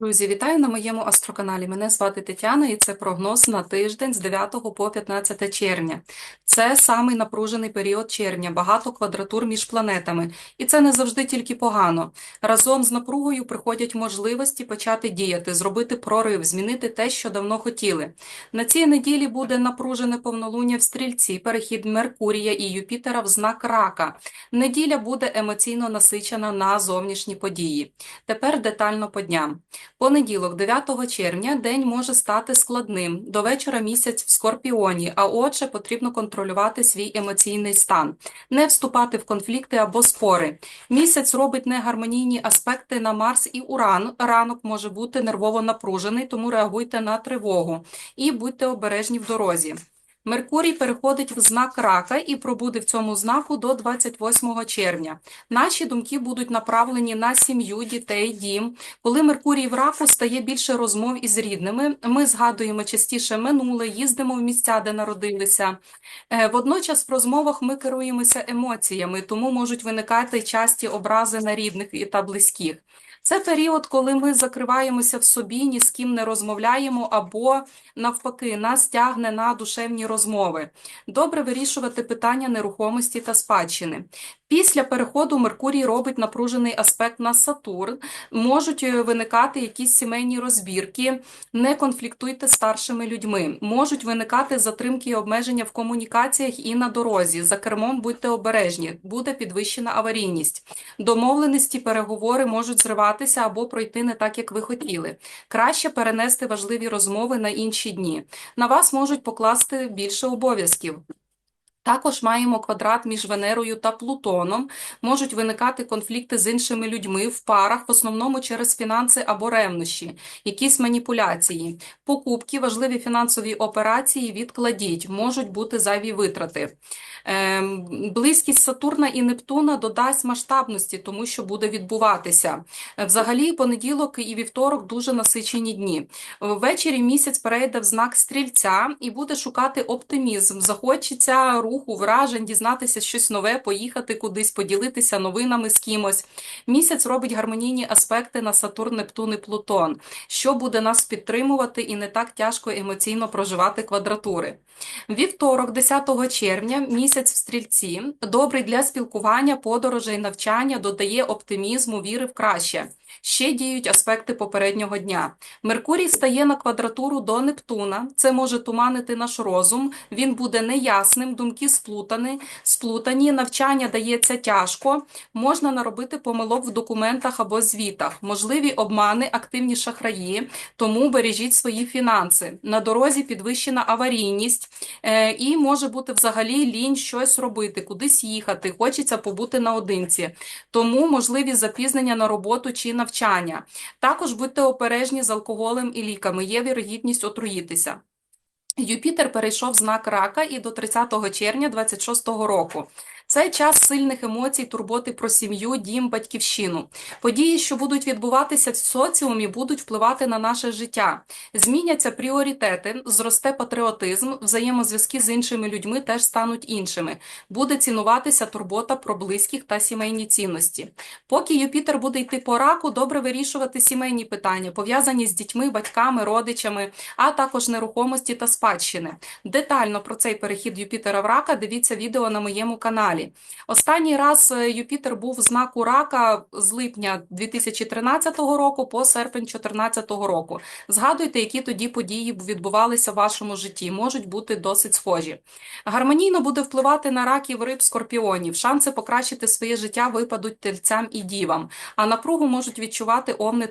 Друзі, вітаю на моєму астроканалі. Мене звати Тетяна, і це прогноз на тиждень з 9 по 15 червня. Це самий напружений період червня, багато квадратур між планетами, і це не завжди тільки погано. Разом з напругою приходять можливості почати діяти, зробити прорив, змінити те, що давно хотіли. На цій неділі буде напружене повнолуння в стрільці, перехід Меркурія і Юпітера в знак рака. Неділя буде емоційно насичена на зовнішні події. Тепер детально по дням. Понеділок, 9 червня, день може стати складним. До вечора місяць в Скорпіоні, а отже, потрібно контролювати свій емоційний стан, не вступати в конфлікти або спори. Місяць робить негармонійні аспекти на Марс і Уран. Ранок може бути нервово напружений, тому реагуйте на тривогу і будьте обережні в дорозі. Меркурій переходить в знак рака і пробуде в цьому знаку до 28 червня. Наші думки будуть направлені на сім'ю, дітей, дім. Коли Меркурій в раку стає більше розмов із рідними, ми згадуємо частіше минуле, їздимо в місця, де народилися. Е, Водночас в розмовах ми керуємося емоціями, тому можуть виникати часті образи на рідних та близьких. Це період, коли ми закриваємося в собі, ні з ким не розмовляємо, або навпаки, нас тягне на душевні розмови. Добре вирішувати питання нерухомості та спадщини. Після переходу Меркурій робить напружений аспект на Сатурн, можуть е, виникати якісь сімейні розбірки, не конфліктуйте з старшими людьми, можуть виникати затримки і обмеження в комунікаціях і на дорозі. За кермом будьте обережні, буде підвищена аварійність. Домовленості, переговори можуть зриватися або пройти не так, як ви хотіли. Краще перенести важливі розмови на інші дні. На вас можуть покласти більше обов'язків. Також маємо квадрат між Венерою та Плутоном. Можуть виникати конфлікти з іншими людьми в парах, в основному через фінанси або ревнощі, якісь маніпуляції. Покупки, важливі фінансові операції відкладіть, можуть бути зайві витрати. Ем, Близькість Сатурна і Нептуна додасть масштабності, тому що буде відбуватися. Взагалі, понеділок і вівторок дуже насичені дні. Ввечері місяць перейде в знак стрільця і буде шукати оптимізм. Захочеться руху, вражень, дізнатися щось нове, поїхати кудись, поділитися новинами з кимось. Місяць робить гармонійні аспекти на Сатурн, Нептун і Плутон, що буде нас підтримувати і не так тяжко емоційно проживати квадратури. Вівторок, 10 червня, місяць в стрільці, добрий для спілкування, подорожей, навчання, додає оптимізму, віри в краще. Ще діють аспекти попереднього дня. Меркурій стає на квадратуру до Нептуна. Це може туманити наш розум. Він буде неясним, думки сплутані, сплутані, навчання дається тяжко. Можна наробити помилок в документах або звітах. Можливі обмани, активні шахраї, тому бережіть свої фінанси. На дорозі підвищена аварійність е, і може бути взагалі лінь щось робити, кудись їхати. Хочеться побути наодинці. Тому можливі запізнення на роботу чи навчання. Також будьте обережні з алкоголем і ліками, є вірогідність отруїтися. Юпітер перейшов в знак рака і до 30 червня 26 року. Це час сильних емоцій, турботи про сім'ю, дім, батьківщину. Події, що будуть відбуватися в соціумі, будуть впливати на наше життя. Зміняться пріоритети, зросте патріотизм, взаємозв'язки з іншими людьми теж стануть іншими. Буде цінуватися турбота про близьких та сімейні цінності. Поки Юпітер буде йти по раку, добре вирішувати сімейні питання, пов'язані з дітьми, батьками, родичами, а також нерухомості та спадщини. Детально про цей перехід Юпітера в рака дивіться відео на моєму каналі. Останній раз е, Юпітер був в знаку рака з липня 2013 року по серпень 2014 року. Згадуйте, які тоді події відбувалися в вашому житті, можуть бути досить схожі. Гармонійно буде впливати на раків риб скорпіонів. Шанси покращити своє життя випадуть тельцям і дівам, а напругу можуть відчувати овни,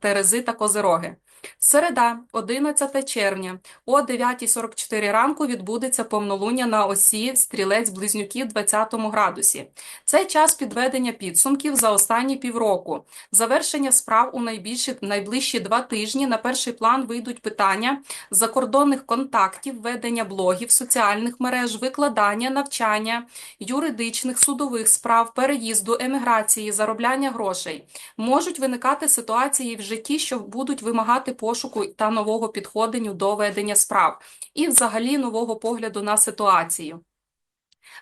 терези та козероги. Середа, 11 червня, о 9.44 ранку відбудеться повнолуння на осі стрілець-близнюків 20 градусі. Це час підведення підсумків за останні півроку. Завершення справ у найбільші, найближчі два тижні на перший план вийдуть питання закордонних контактів, ведення блогів, соціальних мереж, викладання, навчання, юридичних, судових справ, переїзду, еміграції, заробляння грошей. Можуть виникати ситуації в житті, що будуть вимагати пошуку та нового підходу до ведення справ і взагалі нового погляду на ситуацію.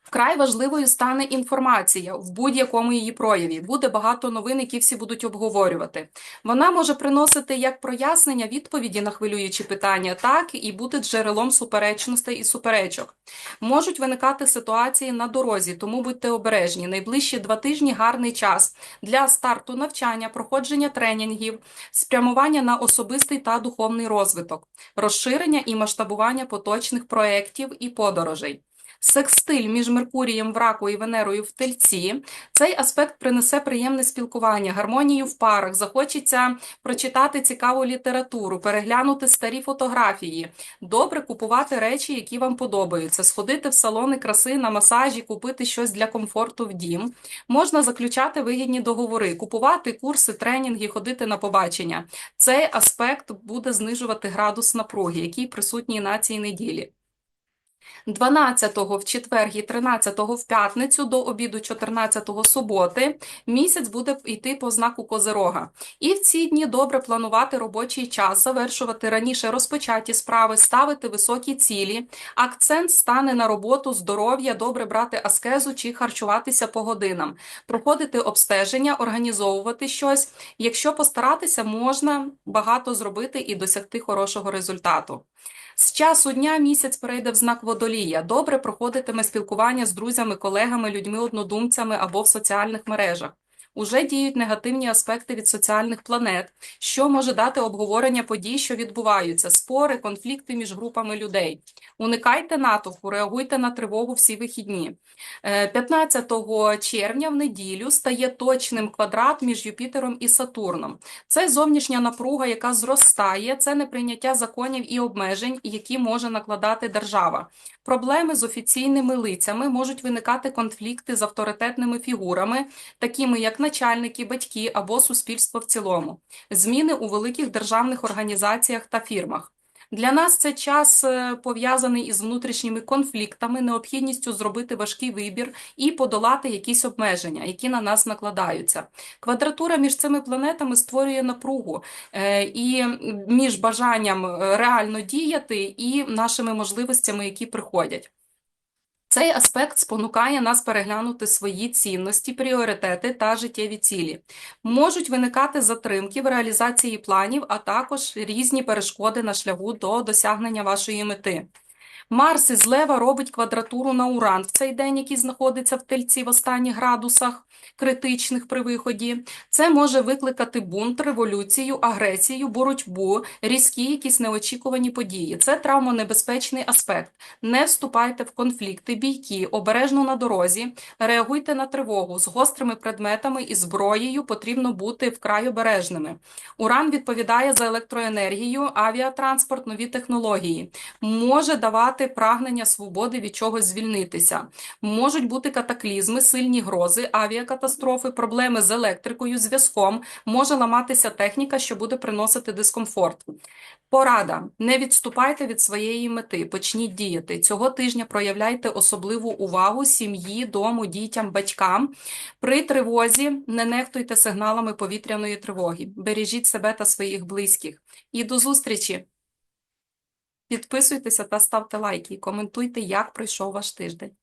Вкрай важливою стане інформація в будь-якому її прояві. Буде багато новин, які всі будуть обговорювати. Вона може приносити як прояснення відповіді на хвилюючі питання, так і бути джерелом суперечностей і суперечок. Можуть виникати ситуації на дорозі, тому будьте обережні. Найближчі два тижні гарний час для старту навчання, проходження тренінгів, спрямування на особистий та духовний розвиток, розширення і масштабування поточних проєктів і подорожей. Секстиль між Меркурієм в раку і Венерою в тельці. Цей аспект принесе приємне спілкування, гармонію в парах. Захочеться прочитати цікаву літературу, переглянути старі фотографії. Добре купувати речі, які вам подобаються, сходити в салони краси на масажі, купити щось для комфорту в дім. Можна заключати вигідні договори, купувати курси, тренінги, ходити на побачення. Цей аспект буде знижувати градус напруги, який присутній на цій неділі. 12-го в четвер і 13-го в п'ятницю до обіду 14-го суботи місяць буде йти по знаку Козирога. І в ці дні добре планувати робочий час, завершувати раніше розпочаті справи, ставити високі цілі. Акцент стане на роботу, здоров'я, добре брати аскезу чи харчуватися по годинам, проходити обстеження, організовувати щось. Якщо постаратися, можна багато зробити і досягти хорошого результату. З часу дня місяць перейде в знак водолія. Добре проходитиме спілкування з друзями, колегами, людьми, однодумцями або в соціальних мережах. Уже діють негативні аспекти від соціальних планет, що може дати обговорення подій, що відбуваються, спори, конфлікти між групами людей. Уникайте натовпу, реагуйте на тривогу всі вихідні. Е, 15 червня в неділю стає точним квадрат між Юпітером і Сатурном. Це зовнішня напруга, яка зростає, це неприйняття законів і обмежень, які може накладати держава. Проблеми з офіційними лицями можуть виникати конфлікти з авторитетними фігурами, такими як начальники, батьки або суспільство в цілому, зміни у великих державних організаціях та фірмах. Для нас це час е, пов'язаний із внутрішніми конфліктами, необхідністю зробити важкий вибір і подолати якісь обмеження, які на нас накладаються. Квадратура між цими планетами створює напругу е, і між бажанням е, реально діяти і нашими можливостями, які приходять. Цей аспект спонукає нас переглянути свої цінності, пріоритети та життєві цілі. Можуть виникати затримки в реалізації планів, а також різні перешкоди на шляху до досягнення вашої мети. Марс із Лева робить квадратуру на Уран в цей день, який знаходиться в тельці в останніх градусах критичних при виході. Це може викликати бунт, революцію, агресію, боротьбу, різкі якісь неочікувані події. Це травмонебезпечний аспект. Не вступайте в конфлікти, бійки, обережно на дорозі, реагуйте на тривогу. З гострими предметами і зброєю потрібно бути вкрай обережними. Уран відповідає за електроенергію, авіатранспорт, нові технології. Може давати прагнення свободи від чогось звільнитися. Можуть бути катаклізми, сильні грози, авіакатастрофи, проблеми з електрикою, зв'язком, може ламатися техніка, що буде приносити дискомфорт. Порада. Не відступайте від своєї мети, почніть діяти. Цього тижня проявляйте особливу увагу сім'ї, дому, дітям, батькам. При тривозі не нехтуйте сигналами повітряної тривоги. Бережіть себе та своїх близьких. І до зустрічі! Підписуйтеся та ставте лайки, коментуйте, як пройшов ваш тиждень.